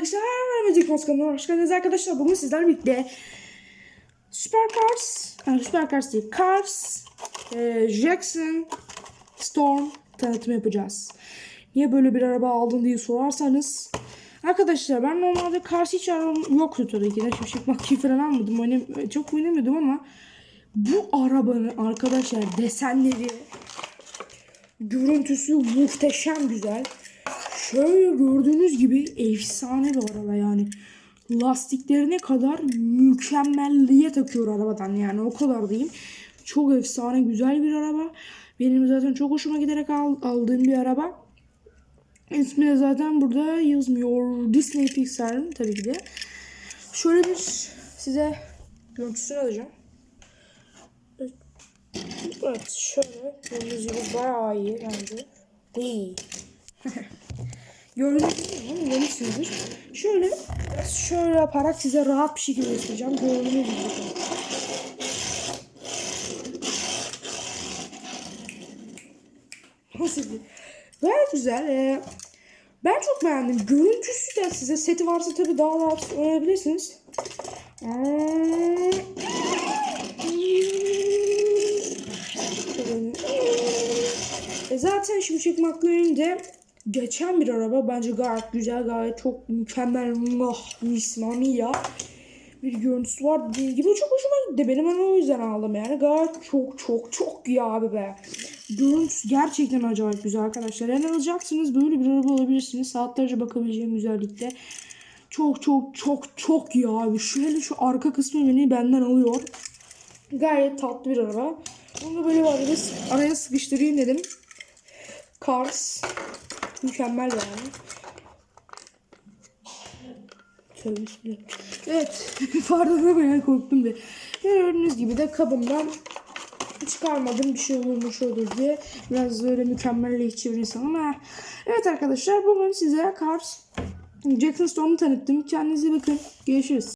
arkadaşlar Müzik Moskan'ın hoş geldiniz arkadaşlar. Bugün sizlerle birlikte Supercars, yani Supercars değil, Cars, e, Jackson, Storm tanıtımı yapacağız. Niye böyle bir araba aldın diye sorarsanız Arkadaşlar ben normalde Cars hiç arabam yoktu tabii ki. Şimşek McQueen falan almadım. Oynam çok oynamıyordum ama bu arabanın arkadaşlar desenleri görüntüsü muhteşem güzel. Şöyle gördüğünüz gibi efsane bir araba yani. Lastiklerine kadar mükemmelliğe takıyor arabadan yani o kadar diyeyim. Çok efsane güzel bir araba. Benim zaten çok hoşuma giderek al- aldığım bir araba. İsmi de zaten burada yazmıyor. Disney Pixar'ın tabii ki de. Şöyle bir size görüntüsünü alacağım. Evet şöyle gördüğünüz gibi bayağı iyi bence. İyi. Gördüğünüz gibi görmüşsünüzdür. Şöyle şöyle yaparak size rahat bir şekilde göstereceğim. Gördüğünüz gibi. Nasıl bir? Gayet güzel. Ee, ben çok beğendim. Görüntüsü de size seti varsa tabii daha rahat oynayabilirsiniz. E zaten Şimşek McQueen de geçen bir araba. Bence gayet güzel, gayet çok mükemmel, muah, mis, ya bir görüntüsü var. Dediğim gibi çok hoşuma gitti. Benim ben o yüzden aldım yani. Gayet çok çok çok iyi abi be. Görüntüsü gerçekten acayip güzel arkadaşlar. Yani alacaksınız böyle bir araba alabilirsiniz. Saatlerce bakabileceğim güzellikte. Çok çok çok çok iyi abi. Şöyle şu arka kısmı beni benden alıyor. Gayet tatlı bir araba. Bunu da böyle var. Araya sıkıştırayım dedim. Cars. Mükemmel yani. Evet. Pardon ama ya korktum bir. Gördüğünüz gibi de kabımdan çıkarmadım bir şey olurmuş olur diye. Biraz böyle mükemmelliyetçi bir insan ama. Evet arkadaşlar bugün size Cars Jackson Storm'u tanıttım. Kendinize bakın. Görüşürüz.